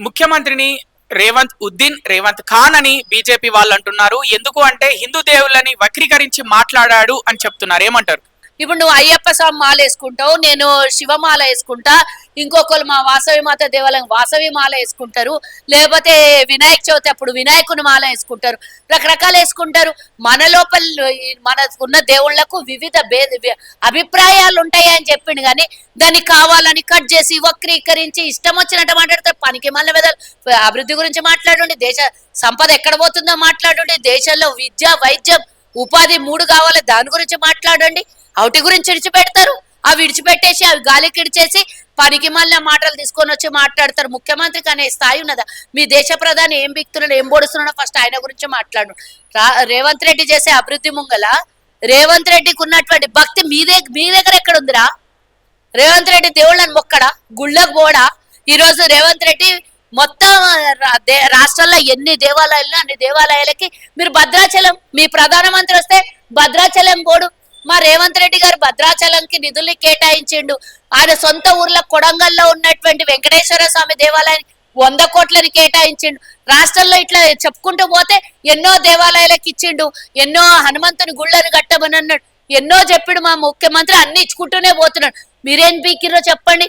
ముఖ్యమంత్రిని రేవంత్ ఉద్దీన్ రేవంత్ ఖాన్ అని బీజేపీ వాళ్ళు అంటున్నారు ఎందుకు అంటే హిందూ దేవుళ్ళని వక్రీకరించి మాట్లాడాడు అని చెప్తున్నారు. ఏమంటారు? ఇప్పుడు నువ్వు అయ్యప్ప స్వామి మాల వేసుకుంటావు నేను శివమాల వేసుకుంటా ఇంకొకరు మా వాసవి మాత దేవాలయం వాసవి మాల వేసుకుంటారు లేకపోతే వినాయక చవితి అప్పుడు వినాయకుని మాల వేసుకుంటారు రకరకాలు వేసుకుంటారు. మన లోపల మన ఉన్న దేవుళ్ళకు వివిధ భేద అభిప్రాయాలు ఉంటాయి అని చెప్పిండు కానీ దాన్ని కావాలని కట్ చేసి వక్రీకరించి ఇష్టం వచ్చినట్టు మాట్లాడతారు పనికి మళ్ళీ మీద అభివృద్ధి గురించి మాట్లాడండి దేశ సంపద ఎక్కడ పోతుందో మాట్లాడండి దేశంలో విద్య వైద్యం ఉపాధి మూడు కావాలి దాని గురించి మాట్లాడండి. అవుటి గురించి విడిచిపెడతారు. ఆ విడిచిపెట్టేసి అవి గాలికిడిచేసి పనికి మళ్ళీ మాటలు తీసుకొని వచ్చి మాట్లాడతారు. ముఖ్యమంత్రికి అనే స్థాయి ఉన్నదా? మీ దేశ ప్రధాని ఏం బిక్తున్నాడు ఏం పొడుస్తున్నాడో ఫస్ట్ ఆయన గురించి మాట్లాడు. రేవంత్ రెడ్డి చేసే అభివృద్ధి ముంగల రేవంత్ రెడ్డికి ఉన్నటువంటి భక్తి మీ దగ్గర మీ దగ్గర ఎక్కడ ఉందిరా రేవంత్ రెడ్డి దేవుళ్ళని మొక్కడా? గుళ్ళకు పోడా? ఈరోజు రేవంత్ రెడ్డి మొత్తం దే- రాష్ట్రంలో ఎన్ని దేవాలయాలు అన్ని దేవాలయాలకి మీరు భద్రాచలం మీ ప్రధానమంత్రి వస్తే భద్రాచలం పోడు. మా రేవంత్ రెడ్డి గారు భద్రాచలంకి నిధుల్ని కేటాయించిండు. ఆయన సొంత ఊర్లో కొడంగల్లో ఉన్నటువంటి వెంకటేశ్వర స్వామి దేవాలయానికి వంద కోట్లని కేటాయించిండు. రాష్ట్రంలో ఇట్లా చెప్పుకుంటూ పోతే ఎన్నో దేవాలయాలకు ఇచ్చిండు. ఎన్నో హనుమంతుని గుళ్ళని కట్టమని అన్నాడు ఎన్నో చెప్పిడు మా ముఖ్యమంత్రి అన్ని ఇచ్చుకుంటూనే పోతున్నాడు. మీరేం పీకిరో చెప్పండి.